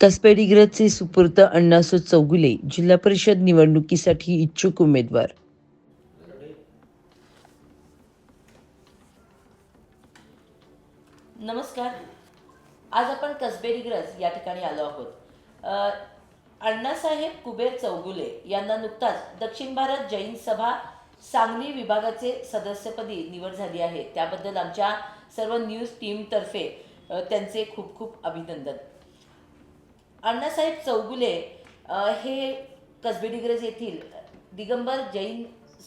कसबे सुपूर्त अण्णासो चौगुले जिल्हा परिषद निवडणुकीसाठी इच्छुक उमेदवार. नमस्कार. आज आपण कसबेडीग्रज या ठिकाणी आलो आहोत. अण्णासाहेब कुबेर चौगुले यांना नुकताच दक्षिण भारत जैन सभा सांगली विभागाचे सदस्यपदी निवड झाली आहे. त्याबद्दल आमच्या सर्व न्यूज टीमतर्फे त्यांचे खूप खूप अभिनंदन. अण्णासाहेब चौगुले हे कसबे डिग्रज येथील दिगंबर जैन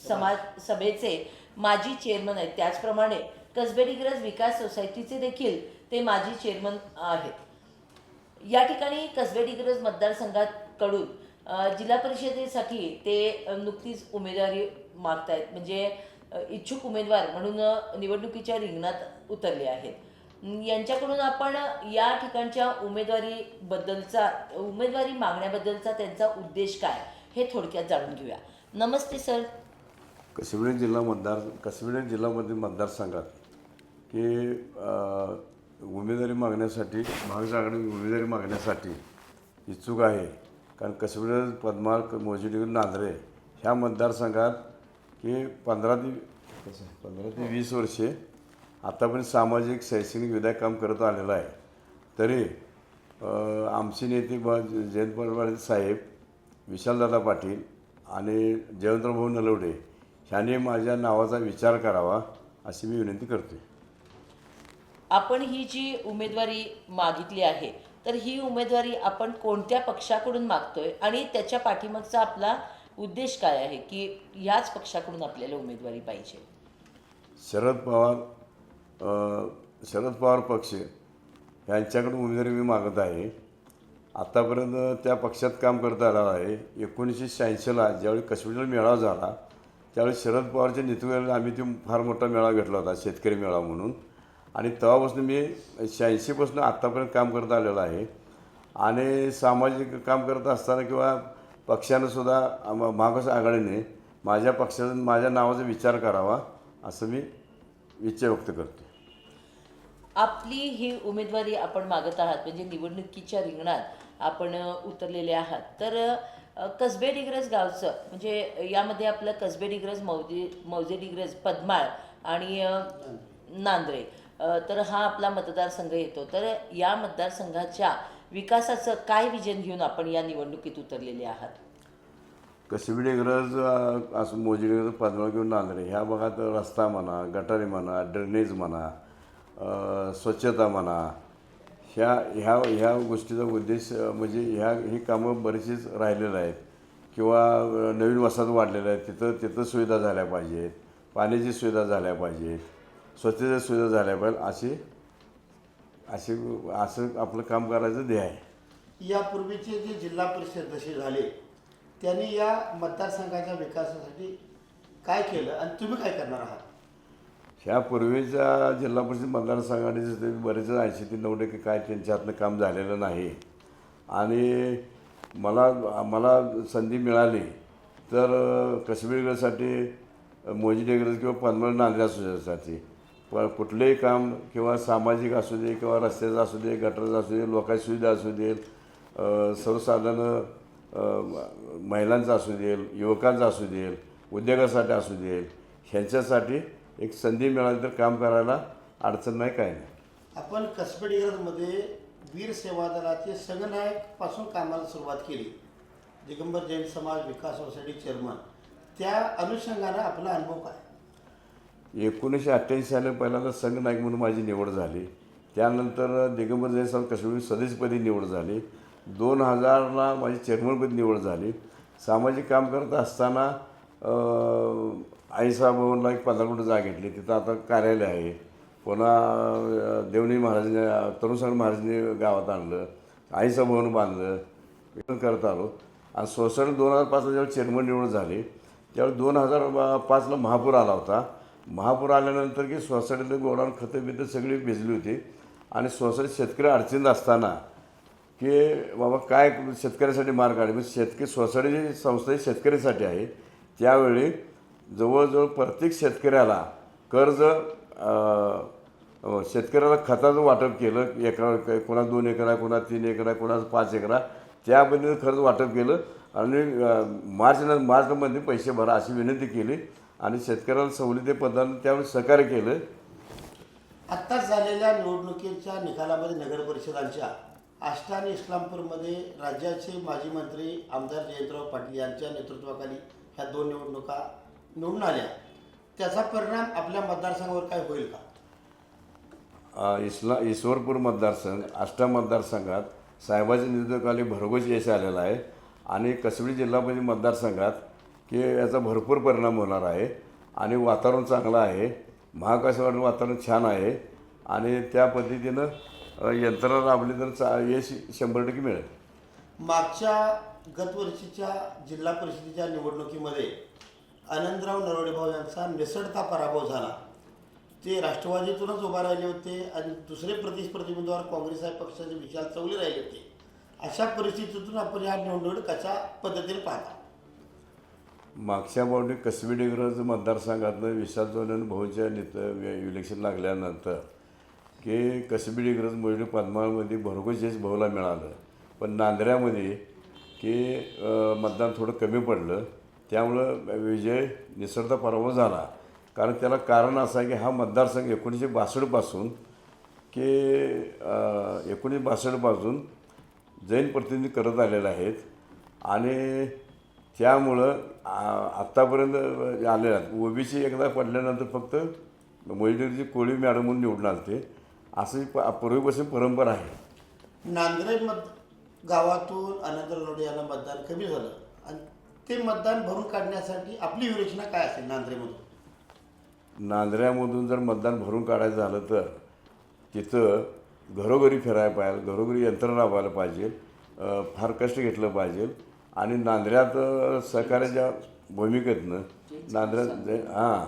समाज सभेचे माजी चेअरमन आहेत. त्याचप्रमाणे कसबे डिग्रज विकास सोसायटीचे देखील ते माजी चेअरमन आहेत. या ठिकाणी कसबे डिग्रज मतदारसंघाकडून जिल्हा परिषदेसाठी ते नुकतीच उमेदवारी मागत आहेत म्हणजे इच्छुक उमेदवार म्हणून निवडणुकीच्या रिंगणात उतरले आहेत. यांच्याकडून आपण या ठिकाणच्या उमेदवारीबद्दलचा उमेदवारी मागण्याबद्दलचा त्यांचा उद्देश काय हे थोडक्यात जाणून घेऊया. नमस्ते सर. कसिवडे जिल्हा मतदार कसिवडे जिल्ह्यामधील मतदारसंघात की उमेदवारी मागण्यासाठी महाविकास आघाडी उमेदवारी मागण्यासाठी इच्छुक आहे. कारण कसिवडे पद्माळ मोजिडी नांदरे ह्या मतदारसंघात की पंधरा ते पंधरा ते वीस वर्षे आतापर्यंत सामाजिक शैक्षणिक विधायक काम करत आलेलं आहे. तरी आमचे नेते ब जयंत पाटील साहेब विशालदादा पाटील आणि जयवंतराव भाऊ नलवडे ह्याने माझ्या नावाचा विचार करावा अशी मी विनंती करते आपण ही जी उमेदवारी मागितली आहे तर ही उमेदवारी आपण कोणत्या पक्षाकडून मागतोय आणि त्याच्या पाठीमागचा आपला उद्देश काय आहे की याच पक्षाकडून आपल्याला उमेदवारी पाहिजे? शरद पवार शरद पवार पक्ष यांच्याकडून उमेदवारी मी मागत आहे. आत्तापर्यंत त्या पक्षात काम करता आला आहे. एकोणीसशे शहाऐंशीला ज्यावेळी काश्मीरला मेळावा झाला त्यावेळी शरद पवारच्या नेतृत्वाला आम्ही तो फार मोठा मेळावा घेतला होता शेतकरी मेळावा म्हणून. आणि तेव्हापासून मी शहाऐंशीपासून आत्तापर्यंत काम करता आलेलो आहे. आणि सामाजिक काम करत असताना किंवा पक्षानं सुद्धा आम- आघाडीने माझ्या पक्षाचा माझ्या नावाचा विचार करावा असं मी इच्छा व्यक्त करतो. आपली ही उमेदवारी आपण मागत आहात म्हणजे निवडणुकीच्या रिंगणात आपण उतरलेले आहात. तर कसबे डिग्रज गावचं म्हणजे यामध्ये आपलं कसबे डिग्रज मौजे मौजे डिग्रज पद्माळ आणि नांद्रे तर हा आपला मतदारसंघ येतो. तर या मतदारसंघाच्या विकासाचं काय विजन घेऊन आपण या निवडणुकीत उतरलेले आहात? कसिबिडे डिग्रज असं मौजे डिग्रज पद्माळ किंवा नांद्रे ह्या भागात रस्ता म्हणा गटारी म्हणा ड्रेनेज म्हणा स्वच्छता म्हणा ह्या ह्या ह्या गोष्टीचा उद्देश म्हणजे ह्या ही कामं बरीचशीच राहिलेलं आहेत. किंवा नवीन वसाहत वाढलेलं आहे तिथं तिथं सुविधा झाल्या पाहिजेत. पाण्याची सुविधा झाल्या पाहिजेत. स्वच्छतेच्या सुविधा झाल्या पाहिजेत. अशी असे असं आपलं काम करायचं ध्येय आहे. यापूर्वीचे जे जिल्हा परिषद जसे झाले त्यांनी या मतदारसंघाच्या विकासासाठी काय केलं आणि तुम्ही काय करणार आहात? ह्या पूर्वीच्या जिल्हा परिषद मतदारसंघाने ते बरेच ऐंशी ते नऊ टक्के काय त्यांच्या हातनं काम झालेलं नाही. आणि मला मला संधी मिळाली तर कश्मीरसाठी मोजी डेगरज किंवा पनमळ नांदरे असोसिएशनसाठी प कुठलेही काम किंवा सामाजिक असू दे किंवा रस्त्याचं असू दे गटराचं असू दे लोकांची सुविधा असू दे सर्वसाधारण महिलांचं असू दे युवकांचं असू दे उद्योगासाठी असू दे ह्यांच्यासाठी एक संधी मिळाली तर काम करायला अडचण नाही काय नाही. आपण कसबेडिगरमध्ये वीर सेवा दलाचे संघनायकपासून कामाला सुरुवात केली. दिगंबर जैन समाज विकास सोसायटी चेअरमन. त्या अनुषंगानं आपला अनुभव काय? एकोणीसशे अठ्ठ्याऐंशी साली पहिल्यांदा संघ नायक म्हणून माझी निवड झाली. त्यानंतर दिगंबर जयस्वाल काश्मीर सदस्यपदी निवड झाली. दोन हजारला माझी चेअरमनपदी निवड झाली. सामाजिक काम करत असताना अं, भवनला एक पंधरा मिनटं जागा घेतली. तिथं आता कार्यालय आहे. पुन्हा देवणी महाराजांनी तरुणसाहेब महाराजांनी गावात आणलं. आईसाहेब भवन बांधलं. करत आलो. आणि सोसायटी दोन हजार पाचला जेव्हा चेअरमन निवड झाली त्यावेळी दोन हजार पाचला महापूर आला होता. महापूर आल्यानंतर की सोसायटीतले गोडाऊन खतं बितं सगळी भिजली होती. आणि सोसायटी शेतकरी अडचणीत असताना की बाबा काय शेतकऱ्यासाठी मार्ग काढले? म्हणजे शेतकरी सोसायटीची संस्था ही शेतकऱ्यासाठी आहे. त्यावेळी जवळजवळ प्रत्येक शेतकऱ्याला कर्ज शेतकऱ्याला खताचं वाटप केलं एका कोणा दोन एकर आहे कोणा तीन एकर आहे कोणाचं पाच एकर आहे त्या पद्धतीनं खर्च वाटप केलं आणि मार्च मार्चमध्ये पैसे भरा अशी विनंती केली आणि शेतकऱ्याला सवलती पदानं त्यावेळी सहकार्य केलं. आत्ताच झालेल्या निवडणुकीच्या निकालामध्ये नगर परिषदांच्या आष्टा आणि इस्लामपूरमध्ये राज्याचे माजी मंत्री आमदार जयंतराव पाटील यांच्या नेतृत्वाखाली ह्या दोन निवडणुका निवडून आल्या त्याचा परिणाम आपल्या मतदारसंघावर काय होईल का? इस्ला ईश्वरपूर मतदारसंघ आष्टा मतदारसंघात साहेबाच्या नेतृत्वाखाली भरघोस यश आलेलं आहे. आणि कसबी जिल्हा परिषद मतदारसंघात की याचा भरपूर परिणाम होणार आहे. आणि वातावरण चांगलं आहे. महाकाशवाडी वातावरण छान आहे. आणि त्या पद्धतीनं यंत्रणा राबली तर चा यश शंभर टक्के मिळेल. मागच्या गत वर्षीच्या जिल्हा परिषदेच्या निवडणुकीमध्ये आनंदराव नरवडेभाऊ यांचा निसटता पराभव झाला. ते राष्ट्रवादीतूनच उभा राहिले होते आणि दुसरे प्रतिस्पर्धी उमेदवार काँग्रेस या पक्षाचे विशाल चौले राहिले होते. अशा परिस्थितीतून आपण या निवडणूक कशा पद्धतीने पाहता? मागच्या बावडी कसबी डिग्रज मतदारसंघातनं विशाल आणि भाऊच्या नेत इलेक्शन लागल्यानंतर की कसबी डिग्रज मोजडी पद्मावळमध्ये भरघोस यश भाऊला मिळालं. पण नांदऱ्यामध्ये की मतदान थोडं कमी पडलं. त्यामुळं विजय निसर्ग पराभव झाला. कारण त्याला कारण असं आहे की हा मतदारसंघ एकोणीसशे बासष्टपासून की एकोणीसशे बासष्टपासून जैन प्रतिनिधी करत आलेले आहेत. आणि त्यामुळं आत्तापर्यंत आत्तापर्यंत आहेत. ओबीसी एकदा पडल्यानंतर फक्त मोहिनीची कोळी मॅडम म्हणून निवडून आलते. असं प पूर्वीपासून परंपरा आहे. नांद्रे मत गावातून आनंद लोढे यांना मतदान कमी झालं. आणि ते मतदान भरून काढण्यासाठी आपली योजना काय असेल नांद्रेमधून नांदऱ्यामधून जर मतदान भरून काढायचं झालं तर तिथं घरोघरी फिरायला पाहिजे घरोघरी यंत्रणा राबवायला पाहिजे फार कष्ट घेतलं पाहिजे. आणि नांदऱ्यात सहकार्याच्या भूमिकेतनं नांदऱ्यात हां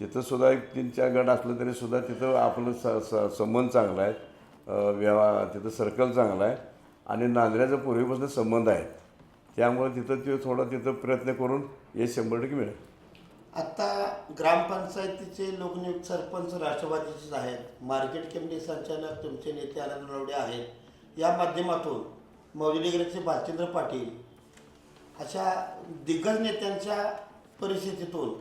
तिथं सुद्धा एक तीन चार गट असलं तरी सुद्धा तिथं आपलं स स संबंध चांगला आहे. व्यवहार तिथं सर्कल चांगला आहे. आणि नांदऱ्याचा पूर्वीपासून संबंध आहेत. त्यामुळे तिथं ते थोडं तिथं प्रयत्न करून हे शंभर टक्के मिळेल. आता ग्रामपंचायतीचे लोकनियुक्त सरपंच राष्ट्रवादीचेच आहेत मार्केट कमिटी संचालक तुमचे नेते आनंद लवडे आहेत. या माध्यमातून मौजलीगडचे भालचंद्र पाटील अशा दिग्गज नेत्यांच्या परिस्थितीतून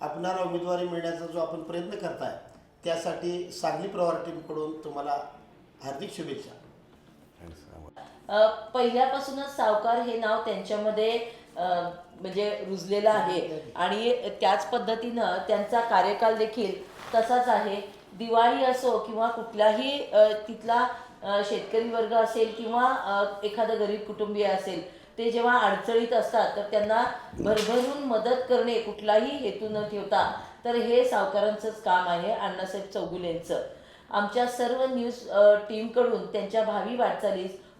आपणाला उमेदवारी मिळण्याचा जो आपण प्रयत्न करताय त्यासाठी सांगली प्रवार टीमकडून तुम्हाला हार्दिक शुभेच्छा. पहिल्यापासूनच सावकार हे नाव त्यांच्यामध्ये म्हणजे रुजलेलं आहे. आणि त्याच पद्धतीनं त्यांचा कार्यकाल देखील तसाच आहे. दिवाळी असो किंवा कुठलाही तिथला शेतकरी वर्ग असेल किंवा एखादं गरीब कुटुंबीय असेल ते जेव्हा अडचणीत असतात तर त्यांना भरभरून मदत करणे कुठलाही हेतू न ठेवता तर हे सावकारांचंच काम आहे अण्णासाहेब चौगुलेंचं. आमच्या सर्व न्यूज टीमकडून त्यांच्या भावी वाटचालीस